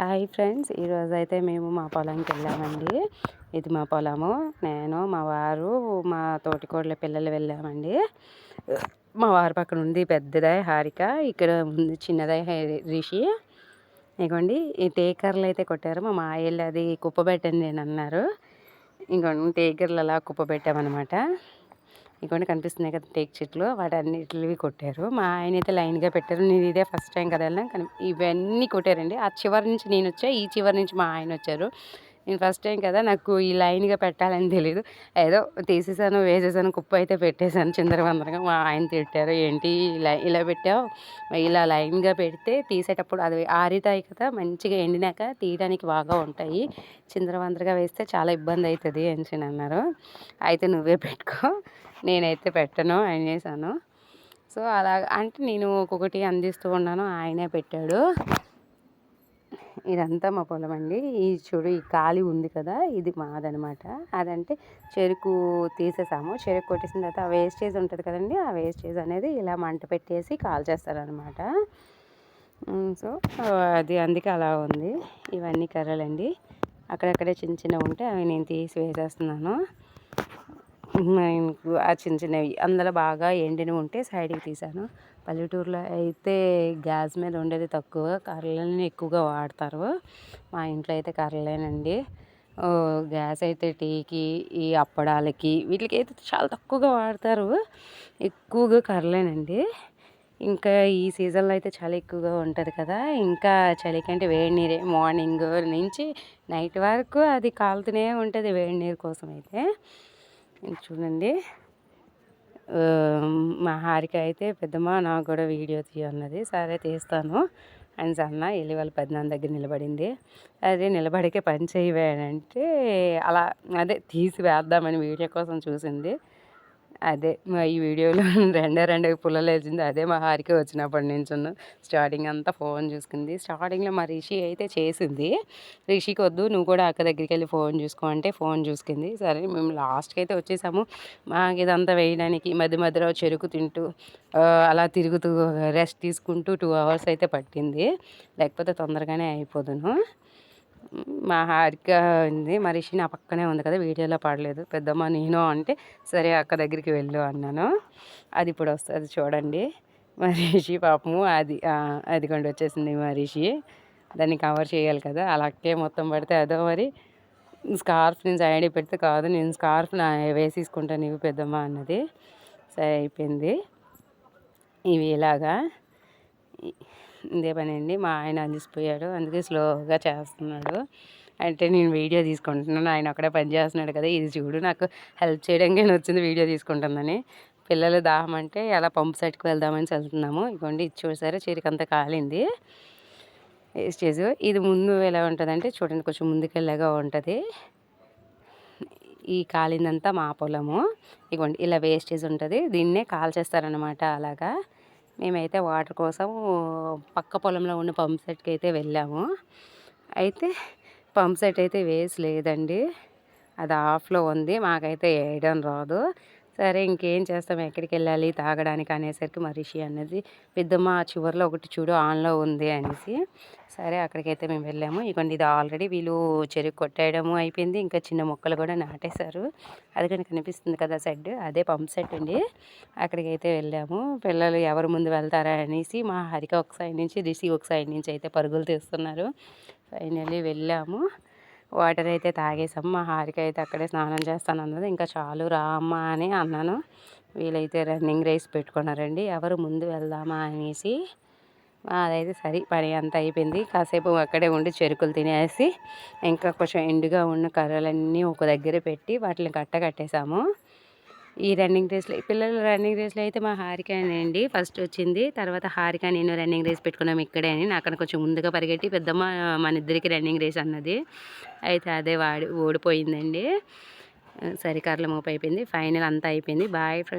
Hi friends ఈరోజు అయితే మేము మా పొలంకి వెళ్ళామండి. ఇది మా పొలము. నేను మా వారు మా తోటికోడల పిల్లలు వెళ్ళామండి. మా వారి పక్కన ఉంది పెద్దదే హారిక ఇక్కడ ఉంది చిన్నదే రిషి. ఇగోండి ఈ టేకర్లు అయితే కొట్టారు. మా మాయలు అది కుప్ప పెట్టండి అని అన్నారు. ఇంకోండి టేకర్లు అలా కుప్పబెట్టామన్నమాట. ఇవన్నీ కనిపిస్తున్నాయి కదా టేక్ చెట్లు. వాటి అన్నిటివి కొట్టారు. మా ఆయన అయితే లైన్గా పెట్టారు. నేను ఇదే ఫస్ట్ టైం కదా వెళ్ళాం కానీ ఇవన్నీ కొట్టారండి. ఆ చివరి నుంచి నేను వచ్చా ఈ చివరి నుంచి మా ఆయన వచ్చారు. నేను ఫస్ట్ టైం కదా నాకు ఈ లైన్గా పెట్టాలని తెలియదు ఏదో తీసేసాను వేసేసాను కుప్ప అయితే పెట్టేశాను చిందరవందరగా. మా ఆయన తిట్టారు ఏంటి ఇలా ఇలా పెట్టావు? ఇలా లైన్గా పెడితే తీసేటప్పుడు అది ఆరితాయి కదా మంచిగా ఎండినాక తీయడానికి బాగా ఉంటాయి. చిందరవందరగా వేస్తే చాలా ఇబ్బంది అవుతుంది అని అన్నారు. అయితే నువ్వే పెట్టుకో. నేనైతే పెట్టను ఆయన చేశాను. సో అలా అంటే నేను ఒక్కొక్కటి అందిస్తూ ఉన్నాను ఆయనే పెట్టాడు. ఇదంతా మా పొలం అండి. ఈ చూడు ఈ ఖాళీ ఉంది కదా ఇది మాదనమాట. అదంటే చెరుకు తీసేసాము. చెరుకు కొట్టేసిన తర్వాత ఆ వేస్టేజ్ ఉంటుంది కదండి ఆ వేస్టేజ్ అనేది ఇలా మంట పెట్టేసి కాల్ చేస్తారనమాట సో అది అందుకే అలా ఉంది. ఇవన్నీ కర్రలండి. అక్కడక్కడే చిన్న చిన్న ఉంటే అవి నేను తీసి వేసేస్తున్నాను. ఆ చిన్న చిన్నవి అందులో బాగా ఎండినవి ఉంటే సైడ్కి తీసాను. పల్లెటూరులో అయితే గ్యాస్ మీద ఉండేది తక్కువ కర్రలని ఎక్కువగా వాడతారు. మా ఇంట్లో అయితే కర్రలేనండి. గ్యాస్ అయితే టీకి ఈ అప్పడాలకి వీటికి అయితే చాలా తక్కువగా వాడతారు. ఎక్కువగా కర్రలేనండి. ఇంకా ఈ సీజన్లో అయితే చలి ఎక్కువగా ఉంటుంది కదా ఇంకా చలికంటే వేడి నీరే మార్నింగ్ నుంచి నైట్ వరకు అది కాలుతూనే ఉంటుంది వేడి నీరు కోసం అయితే. చూడండి. మా హారిక అయితే పెద్దమ్మ నాకు కూడా వీడియో తీయన్నది సరే తీస్తాను. అని సన్న వెళ్ళి వాళ్ళ పెద్దనాన్న దగ్గర నిలబడింది. అదే నిలబడికే పని చేయవేనంటే అలా అదే తీసి వేద్దామని వీడియో కోసం చూసింది. అదే మా ఈ వీడియోలో రెండే రెండు పుల్లలు వేసింది అదే మా హారిక వచ్చినప్పటి నుంచి స్టార్టింగ్ అంతా ఫోన్ చూసుకుంది. స్టార్టింగ్లో మా రిషి అయితే చేసింది. రిషికి వద్దు నువ్వు కూడా అక్క దగ్గరికి వెళ్ళి ఫోన్ చూసుకో అంటే ఫోన్ చూసుకుంది. సరే మేము లాస్ట్కి అయితే వచ్చేసాము. మాకు ఇదంతా వేయడానికి మధ్య మధ్యలో చెరుకు తింటూ అలా తిరుగుతూ రెస్ట్ తీసుకుంటూ టూ అవర్స్ అయితే పట్టింది. లేకపోతే తొందరగానే అయిపోదును. మా హారిక ఉంది. మరిషి నా పక్కనే ఉంది కదా వీడియోలో పడలేదు. పెద్దమ్మ నేను అంటే సరే అక్క దగ్గరికి వెళ్ళు అన్నాను. అది ఇప్పుడు వస్తుంది చూడండి. మరిషి పాపము అది అది కొండ వచ్చేసింది మరిషి దాన్ని కవర్ చేయాలి కదా అలాగే మొత్తం పడితే అదో మరి. స్కార్ఫ్ నేను సైడ్ పెడితే కాదు నేను స్కార్ఫ్ నా వేసేసుకుంటాను ఇవి పెద్దమ్మ అన్నది. సరే అయిపోయింది. ఇవి ఇలాగా. ఇదే పని అండి మా ఆయన అందిసిపోయాడు అందుకే స్లోగా చేస్తున్నాడు. అంటే నేను వీడియో తీసుకుంటున్నాను. ఆయన అక్కడే పని చేస్తున్నాడు కదా. ఇది చూడు నాకు హెల్ప్ చేయడానికి వచ్చింది వీడియో తీసుకుంటుందని. పిల్లలు దాహం అంటే అలా పంపు సెట్కి వెళ్దామని వెళ్తున్నాము. ఇవ్వండి ఇది చూసారా? చీరికంతా కాలింది. వేస్టేజ్ ఇది ముందు ఎలా ఉంటుందంటే చూడండి కొంచెం ముందుకెళ్ళగా ఉంటుంది. ఈ కాలిందంతా మా పొలము. ఇగోండి ఇలా వేస్టేజ్ ఉంటుంది. దీన్నే కాల్ చేస్తారనమాట అలాగా. మేమైతే వాటర్ కోసం పక్క పొలంలో ఉన్న పంప్ సెట్కి అయితే వెళ్ళాము. అయితే పంప్ సెట్ అయితే వేసలేదండి అది ఆఫ్లో ఉంది. మాకైతే వేయడం రాదు. సరే ఇంకేం చేస్తాం? ఎక్కడికి వెళ్ళాలి తాగడానికి అనేసరికి మరిషి అన్నది పెద్దమ్మ చివరిలో ఒకటి చూడు ఆన్లో ఉంది అనేసి. సరే అక్కడికైతే మేము వెళ్ళాము. ఇవ్వండి ఇది ఆల్రెడీ వీళ్ళు చెరుకు కొట్టేయడము అయిపోయింది. ఇంకా చిన్న మొక్కలు కూడా నాటేశారు. అది కానీ కనిపిస్తుంది కదా సెడ్ అదే పంప్ సెట్ అండి. అక్కడికైతే వెళ్ళాము. పిల్లలు ఎవరు ముందు వెళ్తారా అనేసి మా హరిక ఒక సైడ్ నుంచి రిషి ఒక సైడ్ నుంచి అయితే పరుగులు తీస్తున్నారు. ఫైనల్లీ వెళ్ళాము. వాటర్ అయితే తాగేసాం. మా హారిక అయితే అక్కడే స్నానం చేస్తాను అన్నది. ఇంకా చాలు రా అమ్మ అని అన్నాను. వీలైతే రన్నింగ్ రేస్ పెట్టుకున్నారండి. ఎవరు ముందు వెళ్దామా అనేసి అదైతే సరే పని అంతా అయిపోయింది. కాసేపు అక్కడే ఉండి చెరుకులు తినేసి ఇంకా కొంచెం ఎండుగా ఉన్న కర్రలన్నీ ఒక దగ్గర పెట్టి వాటిని కట్ట కట్టేసాము ఈ రన్నింగ్ రేస్లో పిల్లలు రన్నింగ్ రేస్లో అయితే మా హారిక అండి. ఫస్ట్ వచ్చింది తర్వాత హారిక నేను రన్నింగ్ రేస్ పెట్టుకున్నాం ఇక్కడే అని. నాకన్నా కొంచెం ముందుగా పరిగెట్టి పెద్దమ్మ మన ఇద్దరికి రన్నింగ్ రేస్ అన్నది. అయితే అదే వాడి ఓడిపోయిందండి. సరికారుల మోపు అయిపోయింది ఫైనల్ అంతా అయిపోయింది. Boy friend